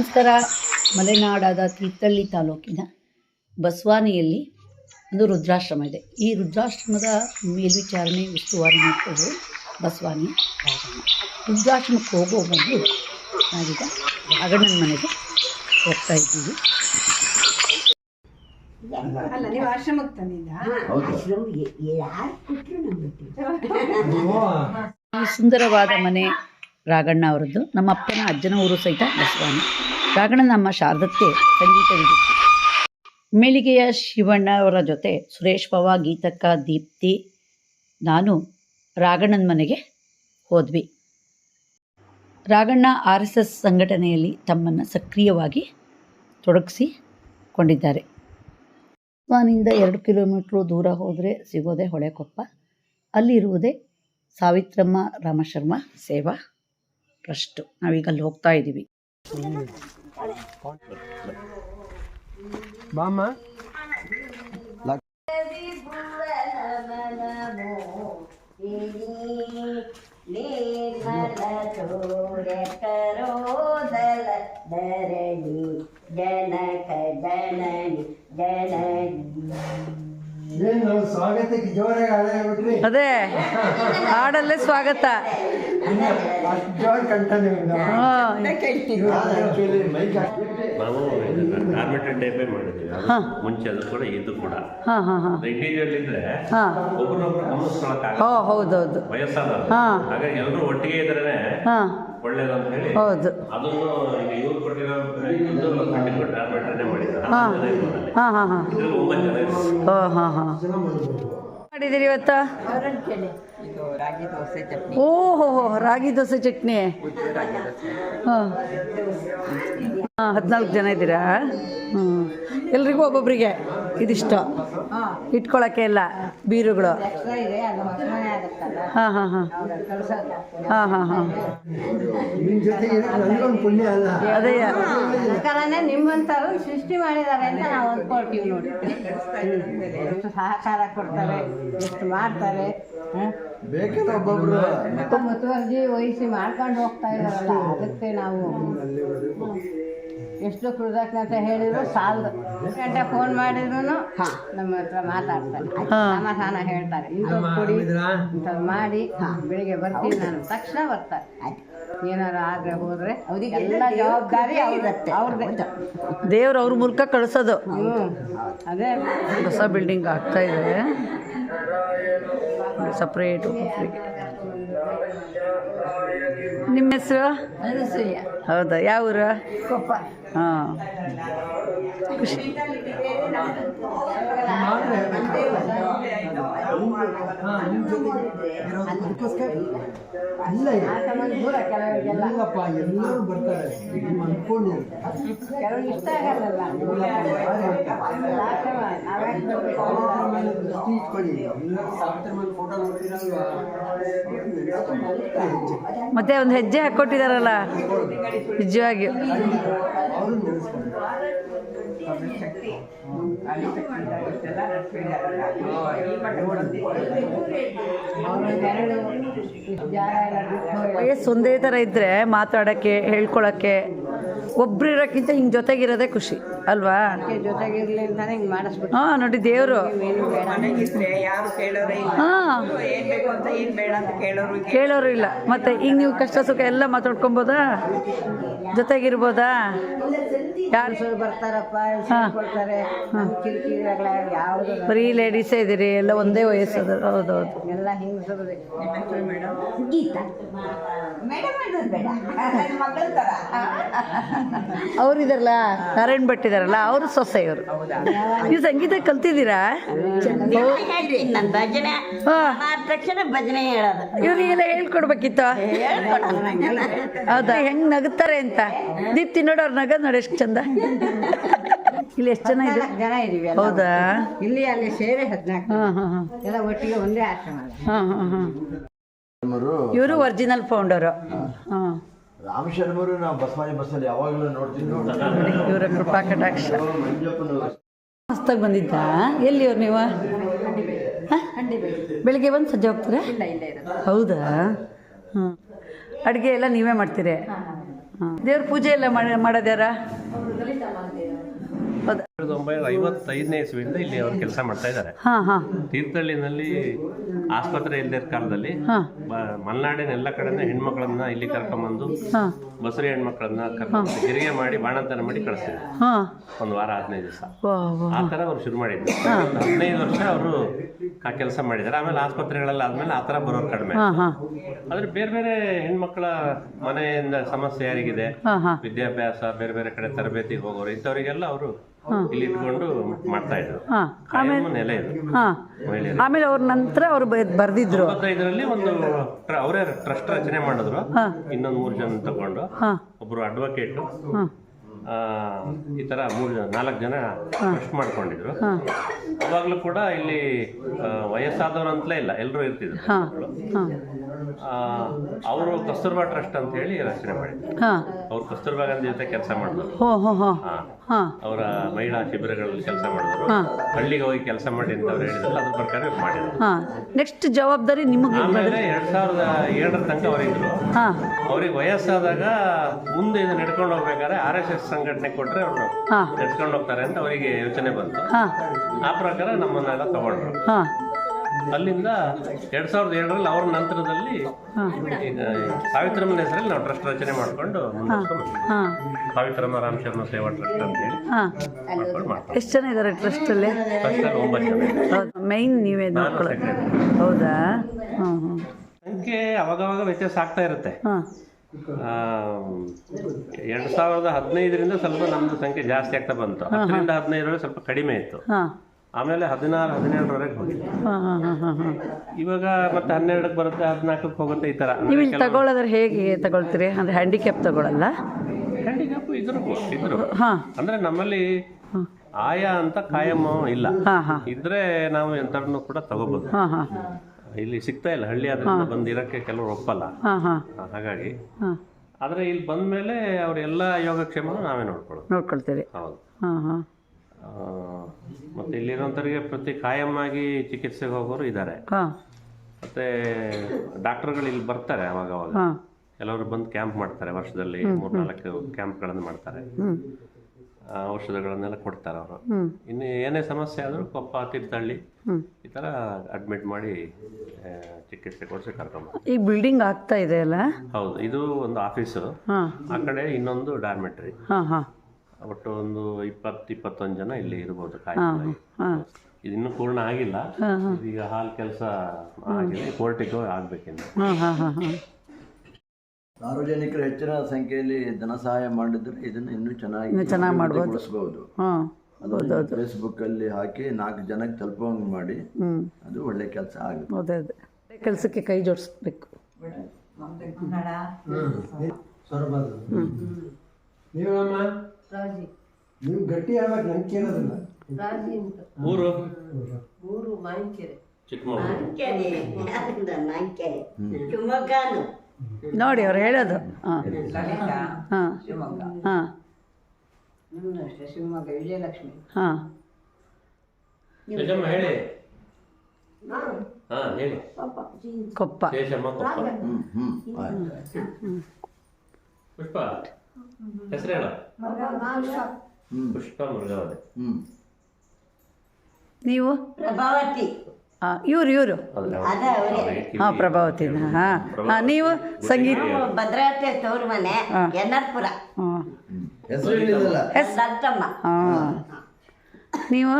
ನಮಸ್ಕಾರ ಮಲೆನಾಡಾದ ತೀರ್ಥಹಳ್ಳಿ ತಾಲೂಕಿನ ಬಸವಾನಿಯಲ್ಲಿ ಒಂದು ರುದ್ರಾಶ್ರಮ ಇದೆ. ಈ ರುದ್ರಾಶ್ರಮದ ಮೇಲ್ವಿಚಾರಣೆ ಉಸ್ತುವಾರಿ ಮಾಡ್ಕೊಳ್ಳೋದು ಬಸವಾನಿ ರಾಘಣ್ಣ ರುದ್ರಾಶ್ರಮಕ್ಕೆ ಹೋಗೋ ಬಂದು ನಾವೀಗ ರಾಘಣ್ಣನ ಮನೆಗೆ ಹೋಗ್ತಾ ಇದ್ದೀವಿ. ಅಲ್ಲ ನೀವು ಆಶ್ರಮಕ್ಕೆ ತಂದಿದ್ದ? ಯಾರು ಕೊಟ್ಟರು ನಮ್ಗೆ ಈ ಸುಂದರವಾದ ಮನೆ ರಾಘಣ್ಣ ಅವರದ್ದು. ನಮ್ಮ ಅಪ್ಪನ ಅಜ್ಜನ ಊರು ಸಹಿತ ಬಸವಾನಿ. ರಾಘಣ್ಣ ನಮ್ಮ ಶಾರದಕ್ಕೆ ಸಂಗೀತ ವಿದುಷಿ ಶಿವಣ್ಣ ಅವರ ಜೊತೆ ಸುರೇಶ್ ಪವ ಗೀತಕ್ಕ ದೀಪ್ತಿ. ನಾನು ರಾಘಣ್ಣನ ಮನೆಗೆ ಹೋದ್ವಿ. ರಾಘಣ್ಣ ಆರ್ ಎಸ್ ಎಸ್ ಸಂಘಟನೆಯಲ್ಲಿ ತಮ್ಮನ್ನು ಸಕ್ರಿಯವಾಗಿ ತೊಡಗಿಸಿಕೊಂಡಿದ್ದಾರೆ. ಬಸವಾನಿಂದ ಎರಡು ಕಿಲೋಮೀಟ್ರು ದೂರ ಹೋದರೆ ಸಿಗೋದೇ ಹೊಳೆಕೊಪ್ಪ. ಅಲ್ಲಿರುವುದೇ ಸಾವಿತ್ರಮ್ಮ ರಾಮಶರ್ಮ ಸೇವಾ. ಟ್ರಸ್ಟು ನಾವೀಗ ಅಲ್ಲಿ ಹೋಗ್ತಾ ಇದ್ದೀವಿ ಬಾಮ್ಮ. ಜನಕ ಜನನಿ ಜನನಿ ಅದೇ ಹಾಡಲ್ಲೇ ಸ್ವಾಗತ. ಹೌದೌದು. ಹಾಗಾಗಿ ಎಲ್ಲರೂ ಒಟ್ಟಿಗೆ ಇದ್ರೆ ಹೇಳಿ ಹೌದು. ಹಾಂ. ಹಾ. ಹಾಂ ಹಾಂ. ಹಾಂ. ಓ ಹಾಂ ಹಾಂ ಮಾಡಿದ್ದೀರಿ ಇವತ್ತು? ಓಹೋ ರಾಗಿ ದೋಸೆ ಚಟ್ನಿ. ಹಾಂ. ಹಾಂ, ಹದಿನಾಲ್ಕು ಜನ ಇದ್ದೀರಾ? ಹ್ಞೂ ಎಲ್ರಿಗೂ ಒಬ್ಬೊಬ್ಬರಿಗೆ ಇದಿಷ್ಟು. ಇಟ್ಕೊಳ್ಳೋಕ್ಕೆ ಇಲ್ಲ, ಬೀರುಗಳು. ಹಾಂ ಹಾಂ ಹಾಂ. ಹಾಂ ಹಾಂ ಹಾಂ. ಅದೇ. ನಿಮ್ಮಂಥವ್ರು ಸೃಷ್ಟಿ ಮಾಡಿದ್ದಾರೆ ಅಂತ ನಾವು ಅಂದ್ಕೊಳ್ತೀವಿ ನೋಡಿ. ಎಷ್ಟು ಸಹಕಾರ ಕೊಡ್ತಾರೆ, ಎಷ್ಟು ಮಾಡ್ತಾರೆ ಮುತುವರ್ಜಿ ವಹಿಸಿ ಮಾಡ್ಕೊಂಡು ಹೋಗ್ತಾ ಇದ್ದಾರಲ್ಲ, ಅದಕ್ಕೆ ನಾವು ಎಷ್ಟು ಕೃತಜ್ಞತೆ ಹೇಳಿದ್ರು ಸಾಲದು. ಗಂಟೆ ಫೋನ್ ಮಾಡಿದ್ರು ನಮ್ಮ ಹತ್ರ ಮಾತಾಡ್ತಾರೆ. ಸಮಾಧಾನ ಹೇಳ್ತಾರೆ. ಇಂಥದ್ದು ಕೊಡಿ. ಇಂಥದ್ದು ಮಾಡಿ ಬೆಳಿಗ್ಗೆ ಬರ್ತೀನಿ ನಾನು. ತಕ್ಷಣ ಬರ್ತಾರೆ. ಏನಾರು ಆದ್ರೆ ಹೋದ್ರೆ ಎಲ್ಲ ಜವಾಬ್ದಾರಿ ಅವ್ರದ್ದು. ಅವ್ರದ್ದೇ. ದೇವ್ರು ಅವ್ರ ಮೂಲಕ ಕಳಿಸೋದು. ಹ್ಞೂ ಅದೇ. ಹೊಸ ಬಿಲ್ಡಿಂಗ್ ಆಗ್ತಾ ಇದೆ. ಸಪ್ರೇಟ್ ನಿಮ್ಮ ಹೆಸರು? ಹೌದಾ? ಯಾವ ಊರು ಕೊಪ್ಪ. ಹಾಂ. ಇಲ್ಲ ಸಂಬಂಧ ದೂರ ಕೆಲವರಿಗೆಲ್ಲ ಇಲ್ಲಪ್ಪ ಎಲ್ಲರೂ ಬರ್ತಾರೆ ನಿಮ್ಮ ಮತ್ತೆ ಒಂದು ಹೆಜ್ಜೆ ಹಾಕ್ಕೊಟ್ಟಿದಾರಲ್ಲ ನಿಜವಾಗಿ ವಯಸ್ಸು ಒಂದೇ ಥರ ಇದ್ದರೆ ಮಾತಾಡೋಕ್ಕೆ ಹೇಳ್ಕೊಳಕ್ಕೆ. ಒಬ್ರು ಇರೋಕ್ಕಿಂತ ಹಿಂಗೆ ಜೊತೆಗಿರೋದೇ ಖುಷಿ ಅಲ್ವಾ? ಹಾ ಜೊತೆಗಿರ್ಲಿ ಅಂತಾನೆ ಹಿಂಗೆ ಮಾಡಿಸ್ಬಿಟ್ಟು. ಹಾಂ ನೋಡಿ ದೇವರು. ಏನು ಬೇಡ. ಯಾರು ಕೇಳೋರೇ ಇಲ್ಲ. ಹಾಂ. ಏನ್ ಬೇಕು ಅಂತ ಏನ್ ಬೇಡ ಅಂತ ಕೇಳೋರು ಇಲ್ಲ. ಕೇಳೋರು ಇಲ್ಲ. ಮತ್ತೆ ಈಗ ನೀವು ಕಷ್ಟ ಸುಖ ಎಲ್ಲ ಮಾತಾಡ್ಕೊಬೋದಾ? ಜೊತೆಗಿರ್ಬೋದಾ? ಯಾರು? ಬರ್ತಾರಪ್ಪ. ಕೊಡ್ತಾರೆ ಯಾವುದು ಬರೀ ಲೇಡೀಸೇ ಇದ್ದೀರಿ ಎಲ್ಲ ಒಂದೇ ವಯಸ್ಸದು ಹೌದೌದು ಎಲ್ಲ ಹೆಂಗಸರು ಗೀತಾ. ಮೇಡಮ್ ಅನ್ನೋದು ಬೇಡ. ಮಗಳ ಥರ ಅವ್ರಿದಾರಲ್ಲ ನಾರಾಯಣ್ ಭಟ್ ಇದಾರಲ್ಲ ಅವರು ಸೊಸೆ ಇವರು. ನೀವು ಸಂಗೀತ ಕಲ್ತಿದ್ದೀರಾ? ಭಜನೆ. ಆದ ತಕ್ಷಣ ಭಜನೆ ಹೇಳೋದು. ಇವ್ರಿಗೆಲ್ಲ ಹೇಳ್ಕೊಡ್ಬೇಕಿತ್ತು. ಹೌದಾ? ಹೆಂಗ್ ನಗುತ್ತಾರೆ ಅಂತ? ದೀಪ್ತಿ ನೋಡು ಅವ್ರ ನಗದ್ ನೋಡಿ ಎಷ್ಟು ಚಂದ. ಇಲ್ಲಿ ಎಷ್ಟು ಜನ ಇದೆ ಜನ ಇದೀವಿ ಎಲ್ಲ. ಹೌದಾ? ಇಲ್ಲಿ ಅಲ್ಲಿ ಸೇರಿ ಹದಿನಾಲ್ಕು ಹಾಂ ಹಾಂ ಹಾಂ. ಎಲ್ಲ ಒಟ್ಟಿಗೆ ಒಂದೇ ಆಶ್ರಮ ಹಾಂ ಹಾಂ ಹಾಂ. ಇವರು ಒರಿಜಿನಲ್ ಫೌಂಡರು ಹಾಂ. ರಾಮಶರ್ಮರು ನಾವು ಬಸ್ಸಲ್ಲಿ ಯಾವಾಗಲೂ ನೋಡ್ತೀವಿ ಇವರ ಕೃಪಾ ಕಟಾಕ್ಷ. ಮಸ್ತಾಗಿ ಬಂದಿದ್ದ? ಎಲ್ಲಿ ಅವ್ರು ನೀವು? ಹ? ಬೆಳಿಗ್ಗೆ ಬಂದು ಸಂಜೆ ಹೋಗ್ತೀರಾ? ಹೌದಾ? ಹ್ಞೂ ಅಡುಗೆ ಎಲ್ಲ ನೀವೇ ಮಾಡ್ತೀರಿ? ದೇವ್ರ ಪೂಜೆ ಎಲ್ಲ ಮಾಡಿ ಮಾಡೋದ್ಯಾರ? ಹೌದಾ? ಸಾವಿರದ ಒಂಬೈನೂರ ಐವತ್ತೈದನೇ ಇಸ್ವಿಯಿಂದ ಇಲ್ಲಿ ಅವರು ಕೆಲಸ ಮಾಡ್ತಾ ಇದ್ದಾರೆ. ಹಾ ಹಾಂ. ತೀರ್ಥಹಳ್ಳಿನಲ್ಲಿ ಆಸ್ಪತ್ರೆ ಇಲ್ಲದ ಕಾಲದಲ್ಲಿ ಬ- ಮಲೆನಾಡಿನ ಎಲ್ಲ ಕಡೆನೇ ಹೆಣ್ಮಕ್ಳನ್ನ ಇಲ್ಲಿ ಕರ್ಕೊಂಡ್ಬಂದು ಹಾಂ. ಬಸರಿ ಹೆಣ್ಮಕ್ಳನ್ನ ಕರ್ಕೊಂಡು ಹಿರಿಗೆ ಮಾಡಿ ಬಾಣಂತನ ಮಾಡಿ ಕಳಿಸ್ತಿದ್ರು. ಹಾ. ಒಂದು ವಾರ ಹದಿನೈದು ದಿವಸ. ವಾ ವಾ. ಆ ಥರ ಅವ್ರು ಶುರು ಮಾಡಿದ್ರು. ಒಂದು ಹದಿನೈದು ವರ್ಷ ಅವರು ಆ ಕೆಲಸ ಮಾಡಿದ್ದಾರೆ. ಆಮೇಲೆ ಆಸ್ಪತ್ರೆಗಳಲ್ಲಿ ಆದ್ಮೇಲೆ ಆ ಥರ ಬರೋರು ಕಡಿಮೆ. ಹಾ ಹಾಂ. ಆದ್ರೆ ಬೇರೆ ಬೇರೆ ಹೆಣ್ಮಕ್ಳ ಮನೆಯಿಂದ ಸಮಸ್ಯೆ ಯಾರಿಗಿದೆ? ಹಾಂ ಹಾಂ. ವಿದ್ಯಾಭ್ಯಾಸ ಬೇರೆ ಬೇರೆ ಕಡೆ ತರಬೇತಿಗೆ ಹೋಗೋರು ಇಂಥವರಿಗೆಲ್ಲ ಅವರು ಇಲ್ಲಿ ಇಟ್ಕೊಂಡು ಮಾಡ್ತಾ ಇದ್ರು. ಕಾಯಂ ನೆಲೆ ಇದು. ಹಾಂ. ಮಹಿಳೆಯರು. ಆಮೇಲೆ ಅವ್ರ ನಂತರ ಅವ್ರು ಬರ್ದಿದ್ರು. ಇದರಲ್ಲಿ ಒಂದು ಟ್ರ- ಅವರೇ ಟ್ರಸ್ಟ್ ರಚನೆ ಮಾಡಿದ್ರು. ಇನ್ನೊಂದು ಮೂರು ಜನ ತಗೊಂಡು. ಹಾಂ. ಒಬ್ರು ಅಡ್ವೊಕೇಟು ಹಾಂ. ಈ ತರ ಮೂರು ಜನ ನಾಲ್ಕು ಜನ ಟ್ರಸ್ಟ್ ಮಾಡ್ಕೊಂಡಿದ್ರು. ಅವಾಗಲೂ ಕೂಡ ಇಲ್ಲಿ ಆ, ವಯಸ್ಸಾದವ್ರು ಅಂತಲೇ ಇಲ್ಲ. ಎಲ್ಲರೂ ಇರ್ತಿದ್ರು. ಹಾಂ. ಹಾಂ. ಅವರು ಕಸ್ತೂರ್ಬಾ ಟ್ರಸ್ಟ್ ಅಂತ ಹೇಳಿ ರಚನೆ ಮಾಡಿದ್ರು. ಅವ್ರು ಕಸ್ತೂರ್ಬಾ ಗಾಂಧಿ ಜೊತೆ ಕೆಲಸ ಮಾಡಿದ್ರು. ಅವರ ಮಹಿಳಾ ಶಿಬಿರಗಳಲ್ಲಿ ಕೆಲಸ ಮಾಡಿದ್ರು. ಹಳ್ಳಿಗೆ ಹೋಗಿ ಕೆಲಸ ಮಾಡಿ ಅಂತ ಅವ್ರು ಹೇಳಿದ್ರು. ಅದ್ರ ಪ್ರಕಾರ ಮಾಡಿದ್ರು. ನೆಕ್ಸ್ಟ್ ಜವಾಬ್ದಾರಿ ನಿಮಗೆ ಆಮೇಲೆ ಎರಡ್ ಸಾವಿರದ ಏಳರ ತನಕ ಅವರಿದ್ರು ಅವ್ರಿಗೆ ವಯಸ್ಸಾದಾಗ ಮುಂದೆ ಇದು ನಡ್ಕೊಂಡು ಹೋಗ್ಬೇಕಾದ್ರೆ ಆರ್ ಎಸ್ ಎಸ್ ಸಂಘಟನೆ ಕೊಟ್ಟರೆ ಅವರು ನಡ್ಕೊಂಡು ಹೋಗ್ತಾರೆ ಅಂತ ಅವರಿಗೆ ಯೋಚನೆ ಬಂತು. ಆ ಪ್ರಕಾರ ನಮ್ಮನ್ನೆಲ್ಲ ತಗೊಂಡ್ರು. ಅಲ್ಲಿಂದ ಎರಡ್ ಸಾವಿರದ ಏಳರಲ್ಲಿ ಅವ್ರ ನಂತರದಲ್ಲಿ ಈಗ ಸಾವಿತ್ರಮ್ಮನ ಹೆಸರಲ್ಲಿ ನಾವು ಟ್ರಸ್ಟ್ ರಚನೆ ಮಾಡ್ಕೊಂಡು ಸಾವಿತ್ರಮ್ಮ ರಾಮ್ ಶರ್ಮ ಸೇವಾ ಟ್ರಸ್ಟ್ ಅಂತ ಹೇಳಿ ಹಾಂ. ಮಾಡ್ಕೊಂಡು ಮಾಡ್ಕೊಂಡು ಎಷ್ಟು ಜನ ಇದ್ದಾರೆ ಟ್ರಸ್ಟಲ್ಲಿ? ಟ್ರಸ್ಟಲ್ಲಿ ಒಂಬತ್ತು ಜನ ಇದ್ದಾರೆ. ಹೌದು ಮೈನ್ ನೀವೇ ನಾನು ನೋಡ್ಕೊಳ್ಳೋದು. secretary. ಹೌದಾ? ಸಂಖ್ಯೆ ಅವಾಗವಾಗ ವ್ಯತ್ಯಾಸ ಆಗ್ತಾ ಇರುತ್ತೆ. ಹಾಂ. ಆ, ಎರಡ್ ಸಾವಿರದ ಹದಿನೈದರಿಂದ ಸ್ವಲ್ಪ ನಮ್ದು ಸಂಖ್ಯೆ ಜಾಸ್ತಿ ಆಗ್ತಾ ಬಂತು. ಹತ್ತರಿಂದ ಹದಿನೈದರಲ್ಲಿ ಸ್ವಲ್ಪ ಕಡಿಮೆ ಇತ್ತು. ಹಾಂ. ಆಮೇಲೆ ಹದಿನಾರು ಹದಿನೇಳರವರೆಗೆ ಹೋಗಿತ್ತು ಹಾಂ ಹಾಂ ಹಾಂ ಹಾಂ ಹಾಂ. ಇವಾಗ ಮತ್ತೆ ಹನ್ನೆರಡಕ್ಕೆ ಬರುತ್ತೆ ಹದಿನಾಲ್ಕಕ್ಕೆ ಹೋಗುತ್ತೆ ಈ ಥರ. ನೀವು ಇಲ್ಲಿ ತಗೊಳ್ಳೋದ್ರೆ ಹೇಗೆ ತಗೊಳ್ತೀರಿ? ಅಂದರೆ ಹ್ಯಾಂಡಿಕ್ಯಾಪ್ ತಗೊಳ್ಳಲ್ಲ ಹ್ಯಾಂಡಿಕ್ಯಾಪ್ ಇದ್ರು ಇದ್ರು. ಹಾಂ. ಅಂದ್ರೆ ನಮ್ಮಲ್ಲಿ ಆಯಾ ಅಂತ ಕಾಯಂ ಇಲ್ಲ. ಹಾಂ ಹಾಂ. ಇದ್ರೆ ನಾವು ಎಂಥವ್ರನ್ನು ಕೂಡ ತಗೋಬಹುದು ಇಲ್ಲಿ ಸಿಗ್ತಾ ಇಲ್ಲ ಹಳ್ಳಿ ಆದ್ರಿಂದ ಬಂದು ಇರಕ್ಕೆ ಕೆಲವರು ಒಪ್ಪಲ್ಲ. ಹಾಗಾಗಿ. ಆದರೆ ಇಲ್ಲಿ ಬಂದ್ಮೇಲೆ ಅವರೆಲ್ಲ ಯೋಗಕ್ಷೇಮನು ನಾವೇ ನೋಡ್ಕೊಳ್ಳೋದು. ನೋಡ್ಕೊಳ್ತೀರಿ. ಹೌದು. ಹಾಂ ಹಾಂ. ಆ, ಮತ್ತೆ ಇಲ್ಲಿರೋಂಥವ್ರಿಗೆ ಪ್ರತಿ ಕಾಯಂ ಆಗಿ ಚಿಕಿತ್ಸೆಗೆ ಹೋಗೋರು ಇದ್ದಾರೆ ಹಾಂ. ಮತ್ತೆ ಡಾಕ್ಟರ್ಗಳು ಇಲ್ಲಿ ಬರ್ತಾರೆ ಅವಾಗ ಅವಾಗ ಹಾಂ. ಕೆಲವರು ಬಂದು ಕ್ಯಾಂಪ್ ಮಾಡ್ತಾರೆ ವರ್ಷದಲ್ಲಿ ಮೂರ್ನಾಲ್ಕು ಕ್ಯಾಂಪ್ಗಳನ್ನು ಮಾಡ್ತಾರೆ. ಆ, ಔಷಧಗಳನ್ನೆಲ್ಲ ಕೊಡ್ತಾರೆ ಅವರು. ಇನ್ನು ಏನೇ ಸಮಸ್ಯೆ ಆದರೂ ಕೊಪ್ಪ ತೀರ್ಥಹಳ್ಳಿ ಈ ಥರ ಅಡ್ಮಿಟ್ ಮಾಡಿ ಆ, ಚಿಕಿತ್ಸೆ ಕೊಡಿಸಿ ಕರ್ಕೊಂಡು ಈ ಬಿಲ್ಡಿಂಗ್ ಆಗ್ತಾ ಇದೆ ಅಲ್ಲ? ಹೌದು ಇದು ಒಂದು ಆಫೀಸು ಹಾಂ. ಆ ಕಡೆ ಇನ್ನೊಂದು ಡಾರ್ಮೆಟ್ರಿ ಹಾಂ ಹಾಂ. ಒಟ್ಟು ಒಂದು ಇಪ್ಪತ್ತು ಇಪ್ಪತ್ತೊಂದು ಜನ ಇಲ್ಲಿ ಇರ್ಬೋದು ಇದಿನ್ನೂ ಕಾಯಿ ಇದು ಇನ್ನೂ ಪೂರ್ಣ ಆಗಿಲ್ಲ. ಈಗ ಹಾಲ್ ಕೆಲಸ ಆಗಿದೆ. ಕೋರ್ಟಿಗೆ ಆಗ್ಬೇಕಿನ್ನು. ಹಾಂ ಹಾಂ ಹಾಂ ಹಾಂ. ಸಾರ್ವಜನಿಕರು ಹೆಚ್ಚಿನ ಸಂಖ್ಯೆಯಲ್ಲಿ ಧನ ಸಹಾಯ ಮಾಡಿದ್ರೆ ಇದನ್ನು ಇನ್ನೂ ಚೆನ್ನಾಗಿ ಇನ್ನೂ ಚೆನ್ನಾಗಿ ಮಾಡಬಹುದು. ಹಾಂ. ಅದನ್ನು ಫೇಸ್ಬುಕ್ಕಲ್ಲಿ ಹಾಕಿ ನಾಲ್ಕು ಜನಕ್ಕೆ ತಲುಪುವಂಗೆ ಮಾಡಿ ಅದು ಒಳ್ಳೆ ಕೆಲಸ ಆಗುತ್ತೆ. ಅದೇ ಅದೇ ಕೆಲಸಕ್ಕೆ ಕೈ ಜೋಡಿಸ್ಬೇಕು. ಸೊರಬಾರ್ದು ನೀವಮ್ಮ ನೀವು ಗಟ್ಟಿ ಆಗ್ಬೇಕು ನಂಗೆ ಕೇಳೋದಿಲ್ಲ. ಊರು ಊರು ಮೂರು. ಮೂರು ಮಾಯಿಕೆರೆ ಶಿವಮೊಗ್ಗನು. ನೋಡಿ ಅವ್ರು ಹೇಳೋದು. ಹಾಂ. ಲಲಿತಾ ಹಾಂ. ಶಿವಮೊಗ್ಗ. ಹಾಂ. ಅಷ್ಟೇ ಶಿವಮೊಗ್ಗ ವಿಜಯಲಕ್ಷ್ಮಿ. ಹಾಂ. ಶೇಷಮ್ಮ ಹೇಳಿ. ಹಾ ಹೇಳಿ. ಕೊಪ್ಪ. ಶೇಷಮ್ಮ ಕೊಪ್ಪ. ಹ್ಮ್ ಹ್ಮ್. ಪುಷ್ಪ. ಹೆಸರು ಹೇಳ ಹ್ಞೂ ಪುಷ್ಪ ಮೃಗಾವತಿ ಹ್ಞೂ ನೀವು? ಪ್ರಭಾವತಿ. ಹಾಂ ಇವ್ರು ಇವರು. ಹಾಂ ಪ್ರಭಾವತಿನ ಹಾಂ. ಹಾಂ ನೀವು ಸಂಗೀತ ಭದ್ರಾವತಿ ತವ್ರ ಮನೆ ಹಾ. ಎನ್ನರ್ಪುರ. ಹಾಂ. ನೀವು?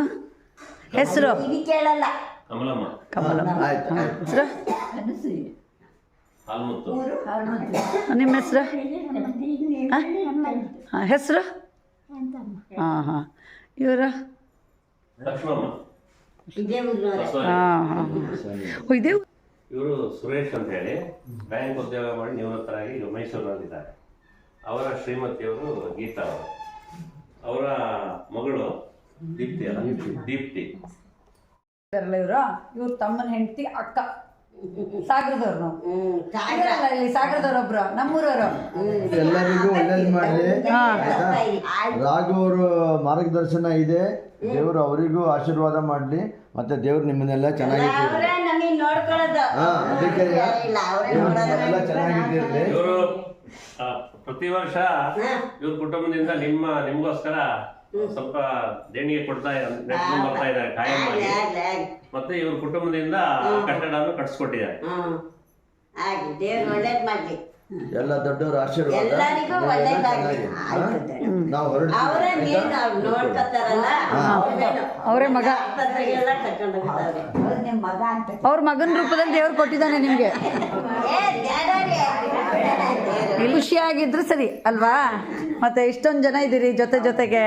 ಹೆಸರು? ಕೇಳಲ್ಲ. ಕಮಲಮ್ಮ. ಕಮಲ ಆಯ್ತು ಆಯ್ತು. ಹೆಸರು? ನಿಮ್ಮ ಹೆಸರು? ಹಾಂ? ಹೆಸರು? ಹಾಂ ಹಾಂ. ಇವರ. ಹಾಂ ಹಾಂ ಇದೆ ಇವರು ಸುರೇಶ್ ಅಂತ ಹೇಳಿ ಬ್ಯಾಂಕ್ ಉದ್ಯೋಗ ಮಾಡಿ ನಿವೃತ್ತರಾಗಿ ಮೈಸೂರಿನಲ್ಲಿದ್ದಾರೆ ಅವರ ಶ್ರೀಮತಿಯವರು ಗೀತಾ ಅವರು. ಅವರ ಮಗಳು ದೀಪ್ತಿ ಅಲ್ಲ. ದೀಪ್ತಿ. ಇವರು? ಇವ್ರ ತಮ್ಮನ ಹೆಂಡತಿ ಅಕ್ಕ. ಸಾಗರದವ್ರು ನಾವು. ನಮ್ಮೂರವರು. ಎಲ್ಲರಿಗೂ ಒಳ್ಳೇದು ಮಾಡಿ. ರಾಘು ಅವರು ಮಾರ್ಗದರ್ಶನ ಇದೆ. ದೇವರು ಅವರಿಗೂ ಆಶೀರ್ವಾದ ಮಾಡ್ಲಿ. ಮತ್ತೆ ದೇವ್ರು ನಿಮ್ಮನ್ನೆಲ್ಲ ಚೆನ್ನಾಗಿ ಹಾ ಅದಕ್ಕೆ ದೇವ್ರು ನಿಮ್ಮನ್ನೆಲ್ಲ ಇವರು ಪ್ರತಿ ವರ್ಷ ಇವ್ರ ಕುಟುಂಬದಿಂದ ನಿಮ್ಮ ನಿಮ್ಗೋಸ್ಕರ ಸ್ವಲ್ಪ ದೇಣಿಗೆ ಕೊಡ್ತಾ ಬರ್ತಾ ಇದ್ದಾರೆ ಕಾಯಂ ಆಗಿ. ಮತ್ತೆ ಇವ್ರ ಕುಟುಂಬದಿಂದ ಕಟ್ಟಡವನ್ನು ಕಟ್ಸ್ಕೊಟ್ಟಿದ್ದಾರೆ. ಹ್ಮ್. ಆಗ್ಲಿ ದೇವ್ರು ಒಳ್ಳೇದ್ ಮಾಡ್ಲಿ. ಎಲ್ಲ ದೊಡ್ಡವರ ಆಶೀರ್ವಾದ. ಎಲ್ಲರಿಗೂ ಒಳ್ಳೇದಾಗ್ಲಿ. ಅವರೇ ಅವ್ರು ನೋಡ್ಕೊತಾರಲ್ಲ? ಅವರೇ ಮಗ. ಆಸ್ಪತ್ರೆಗೆಲ್ಲ ಕರ್ಕೊಂಡು ಹೋಗ್ತಾರೆ. ಅವ್ರ ಮಗನ ರೂಪದಲ್ಲಿ ದೇವ್ರು ಕೊಟ್ಟಿದ್ದಾನೆ ನಿಮ್ಗೆ. ಖುಷಿಯಾಗಿದ್ರೆ ಸರಿ ಅಲ್ವಾ? ಮತ್ತೆ ಇಷ್ಟೊಂದು ಜನ ಇದ್ದೀರಿ ಜೊತೆ ಜೊತೆಗೆ.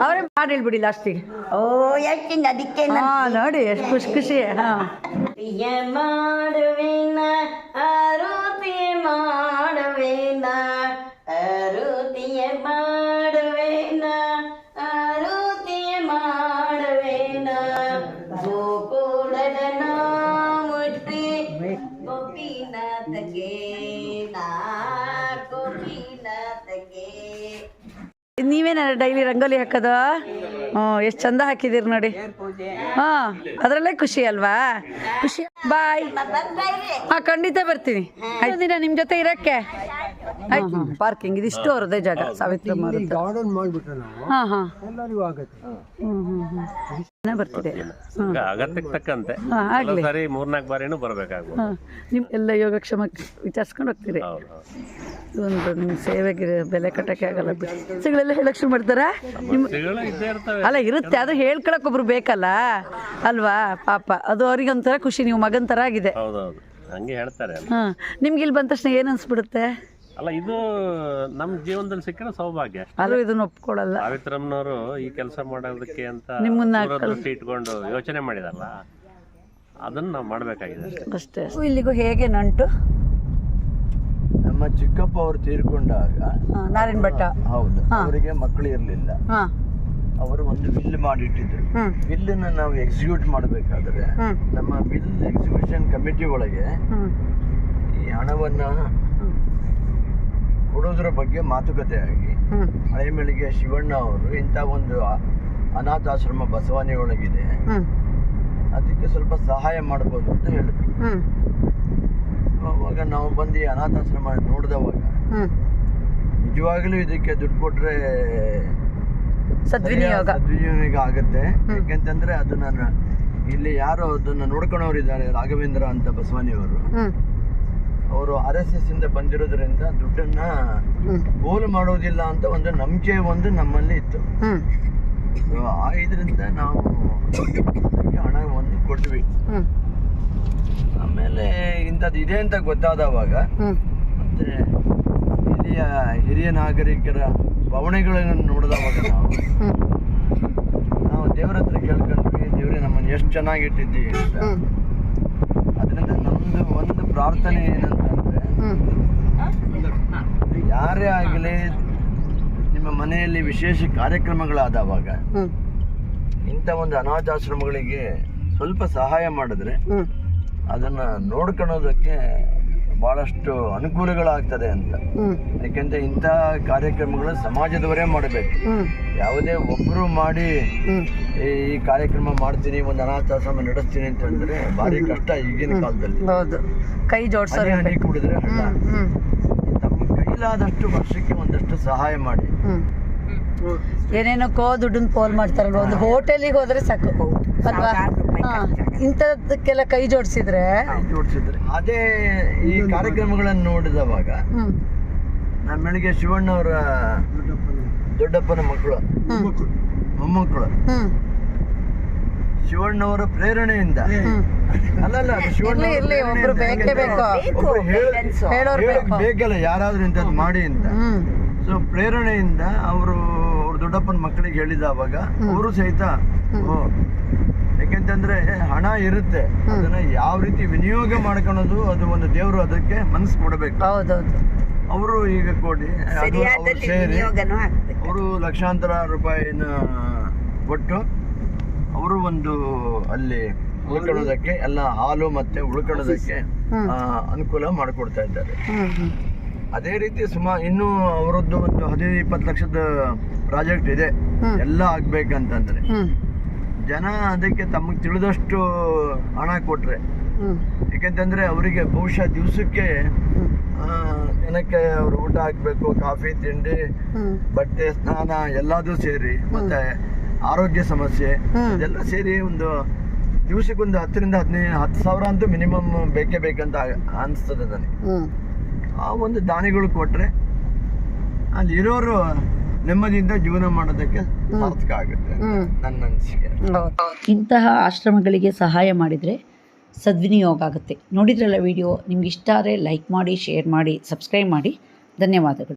ಅವ್ರೇ ಮಾಡಿ ಹೇಳ್ಬಿಡಿ ಲಾಸ್ಟಿಗೆ. ಓ ಹೇಳ್ತೀನಿ ಅದಕ್ಕೆ ಹಾ ನೋಡಿ ಎಷ್ಟು ಖುಷಿ ಖುಷಿ ಹಾ. ಮಾಡುವಿನ ಆರೋಪಿ ಮಾಡುವಿನ. ನೀವೇನ ಡೈಲಿ ರಂಗೋಲಿ ಹಾಕೋದು? ಹ್ಞೂ ಎಷ್ಟು ಚಂದ ಹಾಕಿದ್ದೀರಿ ನೋಡಿ. ಹಾಂ ಅದರಲ್ಲೇ ಖುಷಿ ಅಲ್ವಾ? ಖುಷಿ. ಬಾಯ್ ಹಾಂ ಖಂಡಿತ ಬರ್ತೀನಿ. ಐದು ದಿನ ನಿಮ್ಮ ಜೊತೆ ಇರಕ್ಕೆ. ಪಾರ್ಕಿಂಗ್ ಇದಿಷ್ಟು ಅವ್ರದ್ದೇ ಜಾಗ ಸಾವಿತ್ರಿ ಅವ್ರದ್ದು ಗಾರ್ಡನ್ ಮಾಡಿಬಿಟ್ರೆ ನಾವು ಹಾಂ ಹಾಂ. ಎಲ್ಲರಿಗೂ ಆಗುತ್ತೆ. ಹ್ಞೂ ಹ್ಞೂ ಹ್ಞೂ ಬರ್ತಿದೆ. ಈಗ ಅಗತ್ಯಕ್ಕೆ ತಕ್ಕಂತೆ. ಹಾಂ ಆಗಲಿ. ಸಾರಿ ಮೂರ್ನಾಲ್ಕು ಬಾರಿನೂ ಬರಬೇಕಾಗುತ್ತೆ ಹಾಂ ನಿಮ್ಮ ಎಲ್ಲ ಯೋಗಕ್ಷೇಮ ವಿಚಾರಿಸ್ಕೊಂಡು ಹೋಗ್ತೀರಿ. ಒಂದು ನಿಮ್ಮ ಸೇವೆಗೆ ಬೆಲೆ ಕಟ್ಟಕ್ಕೆ ಆಗಲ್ಲ ಸಿಗಳೆಲ್ಲ ಹೇಳಕ್ ಶುರು ಮಾಡ್ತಾರಾ ನಿಮ್ಮ ಅಲ್ಲ ಇರುತ್ತೆ. ಅದು ಹೇಳ್ಕೊಳಕ್ ಒಬ್ರು ಬೇಕಲ್ಲ? ಅಲ್ವಾ? ಪಾಪ. ಅದು ಅವ್ರಿಗೆ ಒಂಥರ ಖುಷಿ. ನೀವು ಮಗನ್ ಥರ ಆಗಿದೆ. ಹೌದೌದು ಹಂಗೆ ಹೇಳ್ತಾರೆ. ಹಾಂ. ನಿಮ್ಗೆ ಇಲ್ಲಿ ಬಂದ ತಕ್ಷಣ ಏನು ಅನ್ಸ್ಬಿಡುತ್ತೆ? ಅಲ್ಲ ಇದು ನಮ್ ಜೀವನದಲ್ಲಿ ಸಿಕ್ಕಿರೋ ಸೌಭಾಗ್ಯ. ಆದ್ರೂ ಇದನ್ನ ಒಪ್ಕೊಳ್ಳಲ್ಲ. ಸಾವಿತ್ರಮ್ಮನವರು ಈ ಕೆಲಸ ಮಾಡೋದಕ್ಕೆ ಅಂತ ನಿಮ್ಮನ್ನ ದೂರದೃಷ್ಟಿ ಇಟ್ಕೊಂಡು ಯೋಚನೆ ಮಾಡಿದಾರಲ್ಲ ಅದನ್ನ ನಾವು ಮಾಡ್ಬೇಕಾಗಿದೆ ಅಷ್ಟೇ. ಅಷ್ಟೇ ಇಲ್ಲಿಗೂ ಹೇಗೆ ನಂಟು? ನಮ್ಮ ಚಿಕ್ಕಪ್ಪ ಅವರು ತೀರ್ಕೊಂಡಾಗ ಹಾಂ ನಾರಾಯಣ ಭಟ್ಟ ಹೌದು. ಅವರಿಗೆ ಮಕ್ಕಳು ಇರಲಿಲ್ಲ. ಹಾಂ. ಅವರು ಒಂದು ಬಿಲ್ ಮಾಡಿಟ್ಟಿದ್ರು. ಹ್ಮ್. ವಿಲ್ಲನ್ನ ನಾವು ಎಕ್ಸಿಕ್ಯೂಟ್ ಮಾಡಬೇಕಾದ್ರೆ ಹ್ಮ್. ನಮ್ಮ ಬಿಲ್ ಎಕ್ಸಿಕ್ಯೂಷನ್ ಕಮಿಟಿ ಒಳಗೆ ಈ ಹಣವನ್ನ ಕೊಡೋದ್ರ ಬಗ್ಗೆ ಮಾತುಕತೆ ಆಗಿ ಹಳೆಮೆಳಿಗೆ ಶಿವಣ್ಣ ಅವರು ಇಂಥ ಒಂದು ಅನಾಥಾಶ್ರಮ ಬಸವಾನಿ ಒಳಗಿದೆ. ಅದಕ್ಕೆ ಸ್ವಲ್ಪ ಸಹಾಯ ಮಾಡ್ಬೋದು ಅಂತ ಹೇಳಿದ್ರು ಅವಾಗ ನಾವು ಬಂದು ಈ ಅನಾಥಾಶ್ರಮ ನೋಡಿದವಾಗ ನಿಜವಾಗ್ಲೂ ಇದಕ್ಕೆ ದುಡ್ಡು ಕೊಟ್ರೆ ಸದ್ವಿನಿಯೋಗ. ಸದ್ವಿನಿಯೋಗ ಆಗುತ್ತೆ. ಯಾಕೆಂತಂದ್ರೆ ಅದು ನಾನು ಇಲ್ಲಿ ಯಾರು ಅದನ್ನ ನೋಡ್ಕೊಳೋರು ಇದ್ದಾರೆ ರಾಘವೇಂದ್ರ ಅಂತ ಬಸವಾನಿಯವರು. ಅವರು ಆರ್ ಎಸ್ ಎಸ್ ಇಂದ ಬಂದಿರೋದ್ರಿಂದ ದುಡ್ಡನ್ನ ಗೋಲು ಮಾಡೋದಿಲ್ಲ ಅಂತ ಒಂದು ನಂಬಿಕೆ ಒಂದು ನಮ್ಮಲ್ಲಿ ಇತ್ತು. ಇದರಿಂದ ನಾವು ಹಣ ಹಣವನ್ನು ಕೊಟ್ವಿ ಆಮೇಲೆ ಇಂಥದ್ದು ಇದೆ ಅಂತ ಗೊತ್ತಾದವಾಗ ಮತ್ತೆ ಇಲ್ಲಿಯ ಹಿರಿಯ ನಾಗರಿಕರ ಭಾವನೆಗಳನ್ನು ನೋಡಿದವಾಗ ನಾವು ನಾವು ದೇವರ ಹತ್ರ ಕೇಳ್ಕೊಂಡ್ವಿ ದೇವ್ರೆ ನಮ್ಮನ್ನು ಎಷ್ಟು ಚೆನ್ನಾಗಿಟ್ಟಿದ್ದೀವಿ ಅಂತ ಹ್ಞೂ ಅದರಿಂದ ನಮ್ದು ಒಂದು ಪ್ರಾರ್ಥನೆ ಏನಂತಂದ್ರೆ ಯಾರೇ ಆಗಲಿ ನಿಮ್ಮ ಮನೆಯಲ್ಲಿ ವಿಶೇಷ ಕಾರ್ಯಕ್ರಮಗಳಾದವಾಗ ಇಂಥ ಒಂದು ಅನಾಥಾಶ್ರಮಗಳಿಗೆ ಸ್ವಲ್ಪ ಸಹಾಯ ಮಾಡಿದ್ರೆ ಅದನ್ನ ನೋಡ್ಕೊಳ್ಳೋದಕ್ಕೆ ಬಹಳಷ್ಟು ಅನುಕೂಲಗಳಾಗ್ತದೆ ಅಂತ. ಯಾಕೆಂದ್ರೆ ಇಂತಹ ಕಾರ್ಯಕ್ರಮಗಳು ಸಮಾಜದವರೇ ಮಾಡಬೇಕು. ಯಾವುದೇ ಒಬ್ಬರು ಮಾಡಿ ಈ ಕಾರ್ಯಕ್ರಮ ಮಾಡ್ತೀನಿ ಒಂದು ಅನಾಥಾಶ್ರಮ ನಡೆಸ್ತೀನಿ ಅಂತ ಹೇಳಿದ್ರೆ ಭಾರಿ ಕಷ್ಟ ಈಗಿನ ಕಾಲದಲ್ಲಿ. ಹೌದು. ಕೈ ಜೋಡಿಸೋರು ಹನಿ ಕುಡಿದ್ರೆ ತಮ್ಮ ಕೈಲಾದಷ್ಟು ವರ್ಷಕ್ಕೆ ಒಂದಷ್ಟು ಸಹಾಯ ಮಾಡಿ. ಏನೇನೋ ಏನೇನಕ್ಕೋ ದುಡ್ಡನ್ನ ಪೋಲ್ ಮಾಡ್ತಾರಲ್ವ ಒಂದು ಹೋಟೆಲಿಗೆ ಹೋದ್ರೆ ಸಾಕು. ಅಲ್ವಾ? ಇಂಥದಕ್ಕೆಲ್ಲ ಕೈ ಜೋಡಿಸಿದ್ರೆ? ಜೋಡಿಸಿದ್ರೆ. ಅದೇ ಈ ಕಾರ್ಯಕ್ರಮಗಳನ್ನು ನೋಡಿದವಾಗ ನಮ್ಮ ಬೆಳಿಗ್ಗೆ ಶಿವಣ್ಣವರ ದೊಡ್ಡಪ್ಪನ ಮಕ್ಕಳು. ಮೊಮ್ಮಕ್ಕಳು. ಶಿವಣ್ಣವರ ಪ್ರೇರಣೆಯಿಂದ. ಅಲ್ಲಲ್ಲ ಶಿವಣ್ಣ ಬೇಕಲ್ಲ ಯಾರಾದ್ರೂ ಇಂಥದ್ದು ಮಾಡಿ ಅಂತ ಸೊ ಪ್ರೇರಣೆಯಿಂದ ಅವರು ಅವ್ರ ದೊಡ್ಡಪ್ಪನ ಮಕ್ಕಳಿಗೆ ಹೇಳಿದವಾಗ ಅವರು ಸಹಿತ ಓ ಯಾಕೆಂತಂದ್ರೆ ಹಣ ಇರುತ್ತೆ. ಅದನ್ನ ಯಾವ ರೀತಿ ವಿನಿಯೋಗ ಮಾಡ್ಕೊಳೋದು ಅದು ಒಂದು ದೇವರು ಅದಕ್ಕೆ ಮನಸ್ಸು ಕೊಡಬೇಕು. ಹೌದೌದು ಅವರು ಈಗ ಕೊಡಿ ಅದು ಅವ್ರು ಲಕ್ಷಾಂತರ ರೂಪಾಯಿನ ಕೊಟ್ಟು ಅವರು ಒಂದು ಅಲ್ಲಿ ಉಳ್ಕೊಳ್ಳೋದಕ್ಕೆ ಎಲ್ಲ ಹಾಲು ಮತ್ತೆ ಉಳ್ಕೊಳ್ಳೋದಕ್ಕೆ ಅನುಕೂಲ ಮಾಡಿಕೊಡ್ತಾ ಇದ್ದಾರೆ. ಅದೇ ರೀತಿ ಸುಮಾರು ಇನ್ನೂ ಅವರದ್ದು ಒಂದು ಹದಿನೈದು ಇಪ್ಪತ್ತು ಲಕ್ಷದ ಪ್ರಾಜೆಕ್ಟ್ ಇದೆ. ಎಲ್ಲ ಆಗ್ಬೇಕಂತಂದ್ರೆ. ಜನ ಅದಕ್ಕೆ ತಮಗೆ ತಿಳಿದಷ್ಟು ಹಣ ಕೊಟ್ರೆ. ಯಾಕಂತಂದ್ರೆ ಅವರಿಗೆ ಬಹುಶಃ ದಿವಸಕ್ಕೆ ಜನಕ್ಕೆ ಅವರು ಊಟ ಹಾಕ್ಬೇಕು ಕಾಫಿ ತಿಂಡಿ ಬಟ್ಟೆ ಸ್ನಾನ ಎಲ್ಲದೂ ಸೇರಿ ಮತ್ತೆ ಆರೋಗ್ಯ ಸಮಸ್ಯೆ. ಇದೆಲ್ಲ ಸೇರಿ ಒಂದು ದಿವಸಕ್ಕೊಂದು ಹತ್ತರಿಂದ ಹದಿನೈದು ಹತ್ತು ಸಾವಿರ ಅಂತೂ ಮಿನಿಮಮ್ ಬೇಕೇ ಬೇಕಂತ ಅನಿಸ್ತದೆ ನನಗೆ. ಆ ಒಂದು ದಾನಿಗಳು ಕೊಟ್ರೆ ಅಲ್ಲಿ ಇರೋರು ನೆಮ್ಮದಿಯಿಂದ ಜೀವನ ಮಾಡೋದಕ್ಕೆ ಸಾರ್ಥಕ ಆಗುತ್ತೆ ನನ್ನ ಅನಿಸಿಕೆ. ಇಂತಹ ಆಶ್ರಮಗಳಿಗೆ ಸಹಾಯ ಮಾಡಿದರೆ ಸದ್ವಿನಿಯೋಗ ಆಗುತ್ತೆ. ನೋಡಿದ್ರಲ್ಲ ವಿಡಿಯೋ? ನಿಮ್ಗೆ ಇಷ್ಟ ಆದರೆ ಲೈಕ್ ಮಾಡಿ ಶೇರ್ ಮಾಡಿ ಸಬ್ಸ್ಕ್ರೈಬ್ ಮಾಡಿ. ಧನ್ಯವಾದಗಳು.